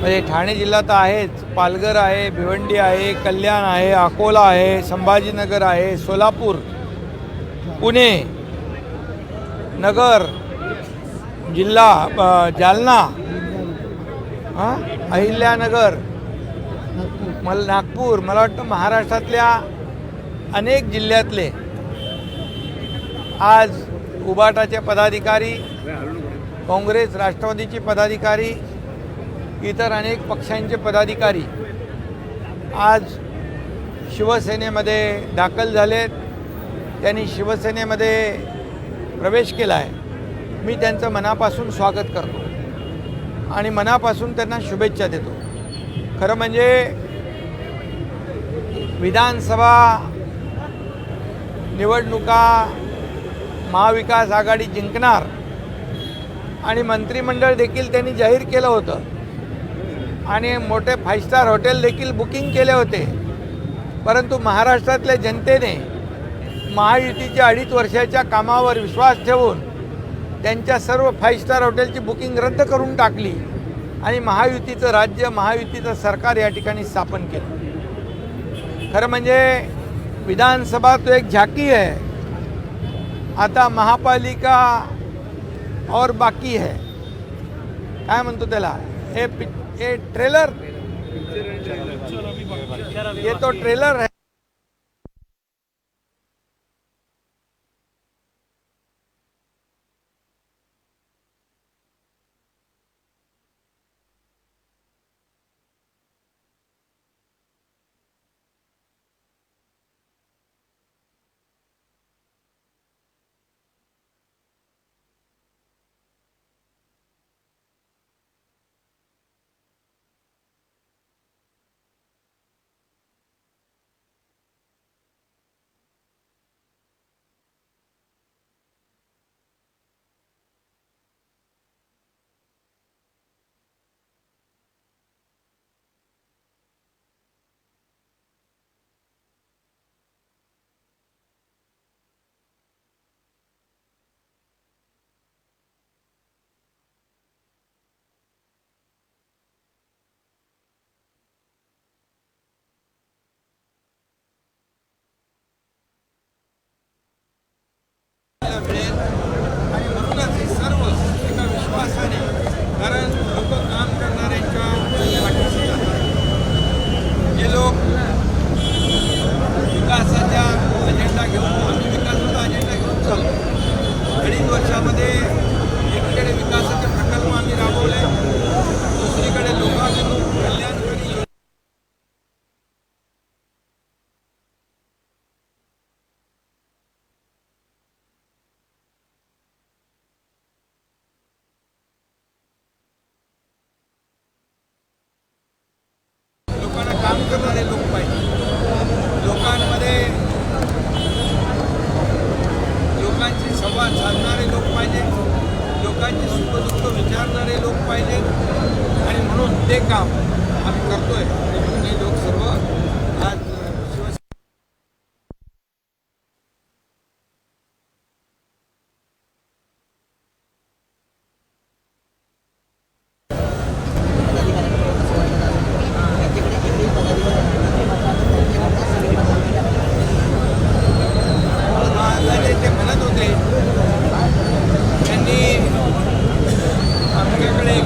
म्हणजे ठाणे जिल्हा तर आहेच. पालघर आहे भिवंडी आहे कल्याण आहे अकोला आहे संभाजीनगर आहे सोलापूर पुणे नगर जिल्हा जालना हां अहिल्यानगर. मला नागपूर मला वाटतं महाराष्ट्रातल्या अनेक जिल्ह्यातले आज उबाटाचे पदाधिकारी काँग्रेस राष्ट्रवादीचे पदाधिकारी इतर अनेक पक्षांचे पदाधिकारी आज शिवसेनेमध्ये दाखल झालेत. त्यांनी शिवसेनेमध्ये प्रवेश केला आहे मी त्यांचं मनापासून स्वागत करतो. आणि मनापासून त्यांना शुभेच्छा देतो. खरं म्हणजे विधानसभा निवडणुका महाविकास आघाडी जिंकणार आणि मंत्रिमंडळ देखील त्यांनी जाहीर केलं होतं. आणि मोठे फाईव्ह स्टार हॉटेल देखील बुकिंग केले होते. परंतु महाराष्ट्रातल्या जनतेने महायुतीच्या अडीच वर्षाच्या कामावर विश्वास ठेवून त्यांच्या सर्व फाईव्ह स्टार हॉटेलची बुकिंग रद्द करून टाकली आणि महायुतीचं राज्य महायुतीचं सरकार या ठिकाणी स्थापन केलं. खरं म्हणजे विधानसभा तो एक झाकी है आता महापालिका और बाकी है। काय म्हणतो त्याला? हे हे ट्रेलर ये तो ट्रेलर है।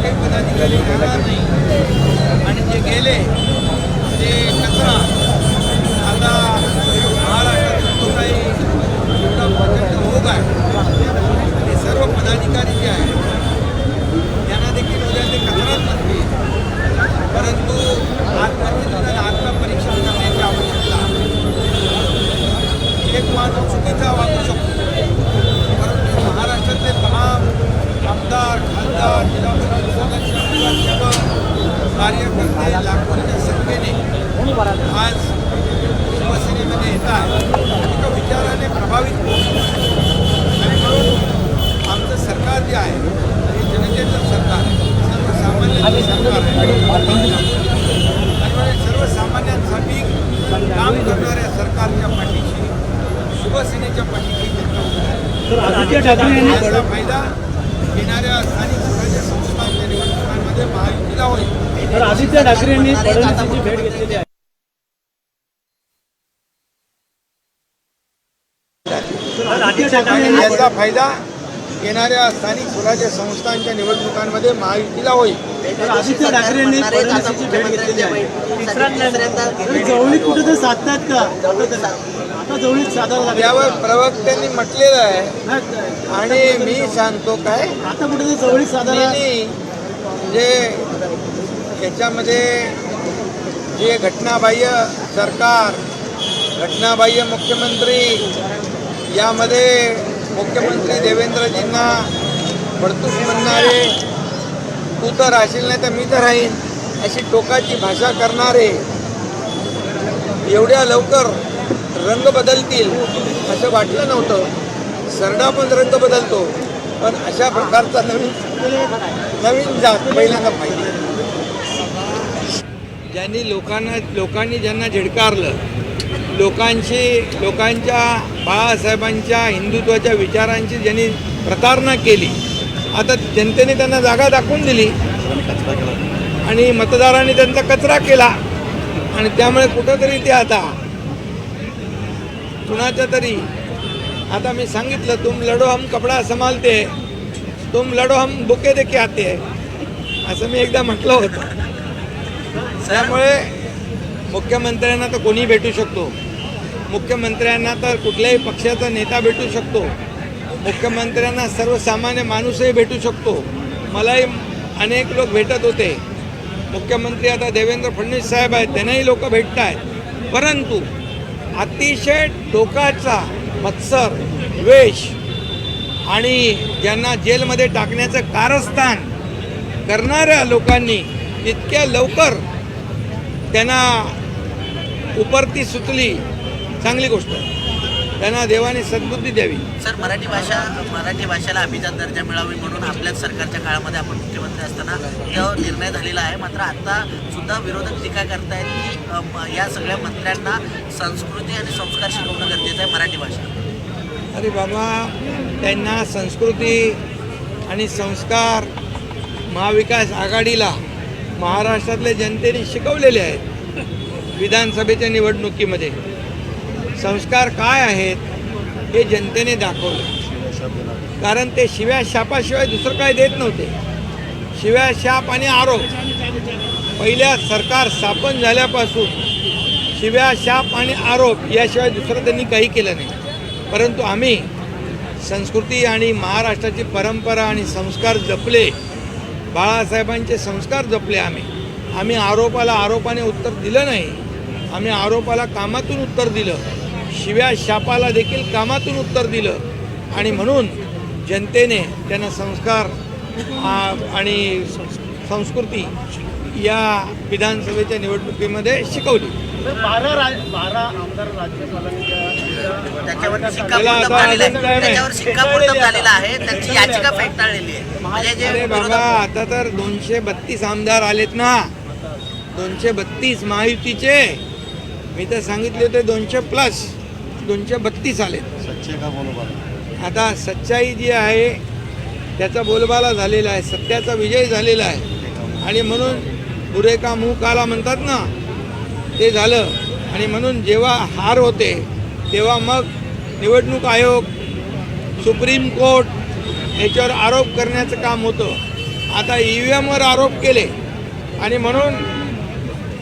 काही पदाधिकारी राहणार नाही. आणि जे गेले ते कचरा. आता महाराष्ट्रातून जो काही एवढा प्रचंड ओघ आहे. ते सर्व पदाधिकारी जे आहेत त्यांना देखील उद्या ते कचराच नसतील परंतु आत्महत्या आणि आत्मपरीक्षण करण्याची आवश्यकता आहे एक माणूस चुकीचा वागू शकतो परंतु महाराष्ट्रातले तमाम आमदार खासदार जिल्हा परिषद सदस्य नगरसेवक कार्यकर्ते लाखोंच्या संख्येने आज शिवसेनेमध्ये येत आहेत एका विचाराने प्रभावित होत आहेत. आणि म्हणून आमचं सरकार जे आहे हे जनतेचं सरकार आहे सर्वसामान्यांचं सरकार आहे आणि म्हणून सर्वसामान्यांसाठी तर आदित्य ठाकरे यांनी फायदा येणाऱ्या स्थानिक स्वराज्य संस्थांच्या निवडणुकांमध्ये महायुतीला होईल. तर आदित्य ठाकरे यांनी फडणवीसांची भेट घेतलेली आहे. याचा फायदा येणाऱ्या स्थानिक स्वराज्य संस्थांच्या निवडणुकांमध्ये महायुतीला होईल. तर आदित्य ठाकरे यांनी फडणवीसांची भेट घेतलेली आहे. तर जवळीक कुठे तर साधतात का? यावर प्रवक्त्यांनी म्हटलेलं आहे. आणि मी सांगतो काय? आता कुठे जवळीक साधायला मी जे याच्यामध्ये जे घटनाबाह्य सरकार घटनाबाह्य मुख्यमंत्री यामध्ये मुख्यमंत्री देवेंद्रजींना बडतूस म्हणणारे तू तर राहशील नाही तर मी तर राहीन अशी टोकाची भाषा करणारे एवढ्या लवकर रंग बदलतील असं वाटलं नव्हतं. सरडा पण रंग बदलतो. पण अशा प्रकारचा नवीन नवीन जात पहिल्यांदा पाहिजे ज्यांनी लोकांना लोकांनी ज्यांना झिडकारलं लोकांशी लोकांच्या बाळासाहेबांच्या हिंदुत्वाच्या विचारांची ज्यांनी प्रतारणा केली आता जनतेने त्यांना जागा दाखवून दिली. आणि मतदारांनी त्यांचा कचरा केला. आणि त्यामुळे कुठंतरी ते आता कुणाच्या तरी? आता मी सांगितलं तुम लढो हम कपडा संभालते तुम लढो हम बुके देखील आते असं मी एकदा म्हटलं होतं. त्यामुळे मुख्यमंत्र्यांना तर कोणी भेटू शकतो. मुख्यमंत्र्यांना तर कुठल्याही पक्षाचा नेता भेटू शकतो. मुख्यमंत्र्यांना सर्वसामान्य माणूसही भेटू शकतो. मलाही अनेक लोक भेटत होते. मुख्यमंत्री आता देवेंद्र फडणवीस साहेब आहेत त्यांनाही लोक भेटत आहेत परंतु अतिशय टोकाचा मत्सर द्वेष आणि ज्यांना जेलमध्ये टाकण्याचं कारस्थान करणाऱ्या लोकांनी इतक्या लवकर त्यांना उपरती सुचली चांगली गोष्ट आहे. त्यांना देवाने सद्बुद्धी द्यावी. सर मराठी भाषा मराठी भाषेला अभिजात दर्जा मिळावी म्हणून आपल्याच सरकारच्या काळामध्ये आपण मुख्यमंत्री असताना तो निर्णय झालेला आहे. मात्र आता सुद्धा विरोधक टीका करतायत की या सगळ्या मंत्र्यांना संस्कृती आणि संस्कार शिकवणं गरजेचं आहे मराठी भाषा अरे बाबा त्यांना संस्कृती आणि संस्कार महाविकास आघाडीला महाराष्ट्रातल्या जनतेने शिकवलेले आहेत विधानसभेच्या निवडणुकीमध्ये. संस्कार काय आहेत हे जनतेने दाखवलं. कारण ते शिव्या शापाशिवाय दुसरं काय देत नव्हते. शिव्या शाप आणि आरोप. पहिल्या सरकार स्थापन झाल्यापासून शिव्या शाप आणि आरोप याशिवाय दुसरं त्यांनी काही केलं नाही. परंतु आम्ही संस्कृती आणि महाराष्ट्राची परंपरा आणि संस्कार जपले. बाळासाहेबांचे संस्कार जपले आम्ही. आम्ही आरोपाला आरोपाने उत्तर दिलं नाही. आम्ही आरोपाला कामातून उत्तर दिलं. शिव्या शापाला देखील कामातून उत्तर दिलं. आणि म्हणून जनतेने त्यांना संस्कार आ- आणि संस्कृती या विधानसभेच्या निवडणुकीमध्ये शिकवली. त्याला आता झालेलं अजून काय आहे. नाही. त्याच्यावर शिक्कामोर्तब झालेलं आहे. त्यांची याचिका फेटाळलेली आहे. म्हणजे बाबा आता तर दोनशे बत्तीस आमदार आलेत ना. दोनशे बत्तीस महायुतीचे. मी तर सांगितले होते दोनशे प्लस. दोनशे बत्तीस आलेत. आता सच्चाई जी आहे त्याचा बोलबाला झालेला आहे सत्याचा विजय झालेला आहे. आणि म्हणून पुरे का मुंह काला म्हणतात ना ते झालं. आणि म्हणून जेव्हा हार होते तेव्हा मग निवडणूक आयोग सुप्रीम कोर्ट याच्यावर आरोप करण्याचं काम होतं. आता ई व्ही एमवर आरोप केले. आणि म्हणून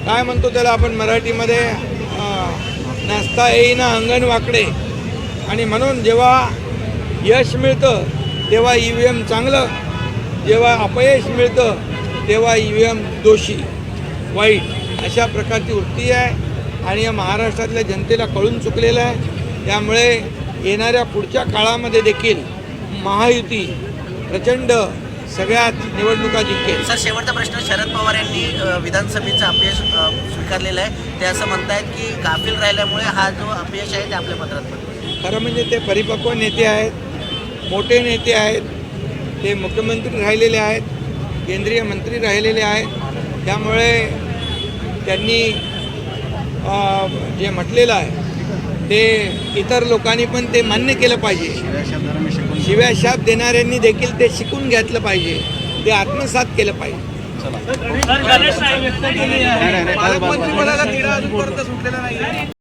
काय म्हणतो त्याला आपण मराठीमध्ये? नाचता येईना अंगण वाकडे आणि म्हणून जेव्हा यश मिळतं तेव्हा ई व्ही एम चांगलं. जेव्हा अपयश मिळतं तेव्हा ई व्ही एम दोषी. वाईट. अशा प्रकारची वृत्ती आहे. आणि या महाराष्ट्रातल्या जनतेला कळून चुकलेलं आहे. त्यामुळे येणाऱ्या पुढच्या काळामध्ये देखील महायुती प्रचंड सगळ्यात निवडणुका जिंकेल. सर शेवटचा प्रश्न शरद पवार यांनी विधानसभेचं अपयश स्वीकारलेलं आहे. ते असं म्हणतायत की गाफील राहिल्यामुळे हा जो अपयश आहे ते आपल्या पत्रात खरं म्हणजे ते परिपक्व नेते आहेत मोठे नेते आहेत ते मुख्यमंत्री राहिलेले आहेत केंद्रीय मंत्री राहिलेले आहेत. त्यामुळे त्यांनी जे म्हटलेलं आहे ते इतर लोकांनी पण ते मान्य केलं पाहिजे. शिव्या शाप देणाऱ्यांनी देखील ते शिकून घेतलं पाहिजे. ते आत्मसात केलं पाहिजे. पालकमंत्री तिढा अजूनपर्यंत सुटलेला नाही